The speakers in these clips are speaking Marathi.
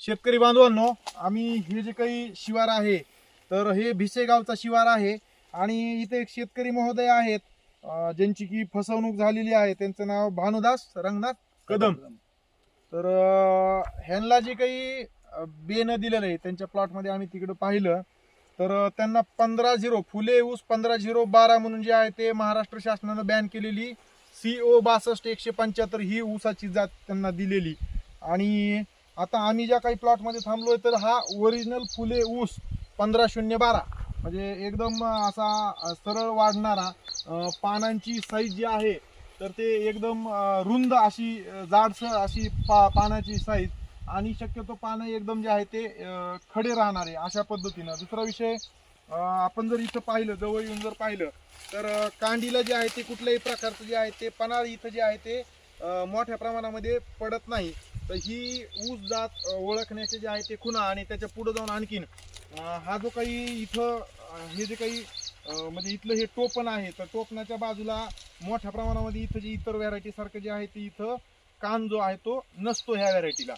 शेतकरी बांधवांनो आम्ही हे जे काही शिवार आहे तर हे भिसेगावचा शिवार आहे आणि इथे एक शेतकरी महोदय आहेत ज्यांची की फसवणूक झालेली आहे. त्यांचं नाव भानुदास रंगनाथ कदम. तर ह्यांना जे काही बेनं दिलेलं आहे त्यांच्या प्लॉटमध्ये आम्ही तिकडं पाहिलं. तर त्यांना पंधरा झिरो फुले ऊस पंधरा झिरो बारा म्हणून जे आहे ते महाराष्ट्र शासनानं बॅन केलेली. सी ओ बासष्ट एकशे पंच्याहत्तर ही ऊसाची जात त्यांना दिलेली. आणि आता आम्ही ज्या काही प्लॉटमध्ये थांबलोय तर हा ओरिजिनल फुले ऊस पंधरा शून्य बारा. म्हणजे एकदम असा सरळ वाढणारा पानांची साईज जी आहे तर ते एकदम रुंद अशी जाडसर अशी पा पानाची साईज आणि शक्यतो पानं एकदम जे आहे ते खडे राहणारे अशा पद्धतीनं. दुसरा विषय आपण जर इथं पाहिलं जवळ येऊन जर पाहिलं तर कांडीला जे आहे ते कुठल्याही प्रकारचं जे आहे ते पन्हाळ इथं जे आहे ते मोठ्या प्रमाणामध्ये पडत नाही. तर ही ऊस जात ओळखण्याचे जे आहे ते खुणा आणि त्याच्या पुढे जाऊन आणखीन हा जो काही इथं हे जे काही म्हणजे इथलं हे टोपण आहे तर टोपणाच्या बाजूला मोठ्या प्रमाणामध्ये इथं जे इतर व्हरायटी सारखं जे आहे ते इथं कान जो आहे तो नसतो ह्या व्हरायटीला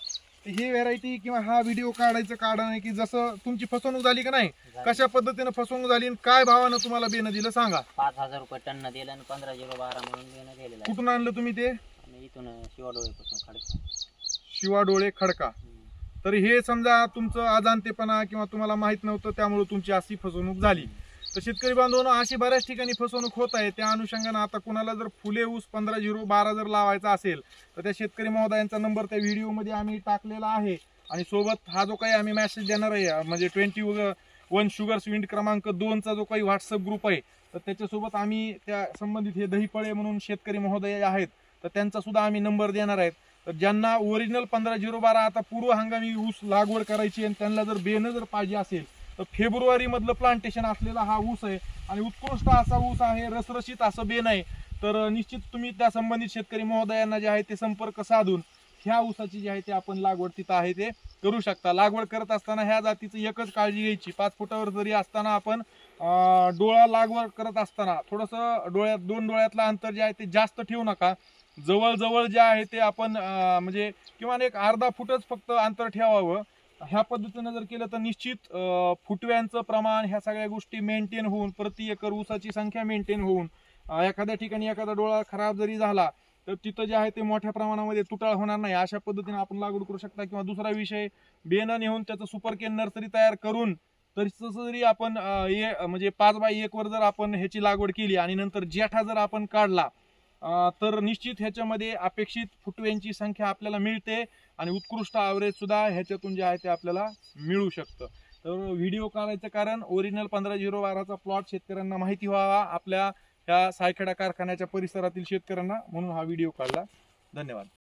तर ही व्हरायटी किंवा हा व्हिडिओ काढायचं कारण आहे की जसं तुमची फसवणूक झाली का नाही कशा पद्धतीनं फसवणूक झाली आणि काय भावानं तुम्हाला बेनं दिलं सांगा. पाच हजार रुपये टन दिलं आणि पंधरा झिरो बारा म्हणून देणं दिलेलं आहे. कुठून आणलं तुम्ही ते? आणि इथून शिवाडोळेपासून खडका शिवा डोळे खडका. तर हे समजा तुमचं अजाणतेपणा किंवा तुम्हाला माहीत नव्हतं त्यामुळे तुमची अशी फसवणूक झाली. तर शेतकरी बांधवांनो अशी बऱ्याच ठिकाणी फसवणूक होत आहे. त्या अनुषंगानं आता कुणाला जर फुले ऊस पंधरा झिरो बारा जर लावायचा असेल तर त्या शेतकरी महोदयांचा नंबर त्या व्हिडिओमध्ये आम्ही टाकलेला आहे. आणि सोबत हा जो काही आम्ही मेसेज देणार आहे म्हणजे ट्वेंटी वन शुगर स्विंट क्रमांक दोनचा जो काही व्हॉट्सअप ग्रुप आहे तर त्याच्यासोबत आम्ही त्या संबंधित हे दहीपळे म्हणून शेतकरी महोदय आहेत तर त्यांचा सुद्धा आम्ही नंबर देणार आहेत. तर ज्यांना ओरिजिनल पंधरा झिरो बारा आता पूर्व हंगामी ऊस लागवड करायची आणि त्यांना जर बेनं जर पाहिजे असेल तर फेब्रुवारीमधलं प्लांटेशन असलेला हा ऊस आहे. आणि उत्कृष्ट असा ऊस आहे रसरशीत असं बेन आहे तर निश्चित तुम्ही त्या संबंधित शेतकरी महोदयांना जे आहे ते संपर्क साधून ह्या ऊसाची जी आहे ते आपण लागवड तिथं आहे ते करू शकता. लागवड करत असताना ह्या जातीची एकच काळजी घ्यायची. पाच फुटावर जरी असताना आपण डोळा लागवड करत असताना थोडंसं डोळ्यात दोन डोळ्यातलं अंतर जे आहे ते जास्त ठेवू नका. जवळजवळ जे आहे ते आपण म्हणजे किमान एक अर्धा फुटच फक्त अंतर ठेवावं. ह्या पद्धतीनं जर केलं तर निश्चित फुटव्यांचं प्रमाण ह्या सगळ्या गोष्टी मेंटेन होऊन प्रति एकर ऊसाची संख्या मेंटेन होऊन एखाद्या ठिकाणी एखादा डोळा खराब जरी झाला तर तिथं जे आहे ते मोठ्या प्रमाणामध्ये तुटाळ होणार नाही. अशा पद्धतीने आपण लागवड करू शकता. किंवा दुसरा विषय बेनं नेऊन त्याचं सुपर केन नर्सरी तयार करून तरी तसं जरी आपण म्हणजे पाच बाय एकवर जर आपण ह्याची लागवड केली आणि नंतर जेठा जर आपण काढला तर निश्चित ह्याच्यामध्ये अपेक्षित फुटव्यांची संख्या आपल्याला मिळते आणि उत्कृष्ट ॲव्हरेज सुद्धा ह्याच्यातून जे आहे ते आपल्याला मिळू शकतं. तर व्हिडिओ काढायचं कारण ओरिजिनल पंधरा झिरो बाराचा प्लॉट शेतकऱ्यांना माहिती व्हावा आपल्या ह्या सायखेडा कारखान्याच्या परिसरातील शेतकऱ्यांना म्हणून हा व्हिडिओ काढला. धन्यवाद.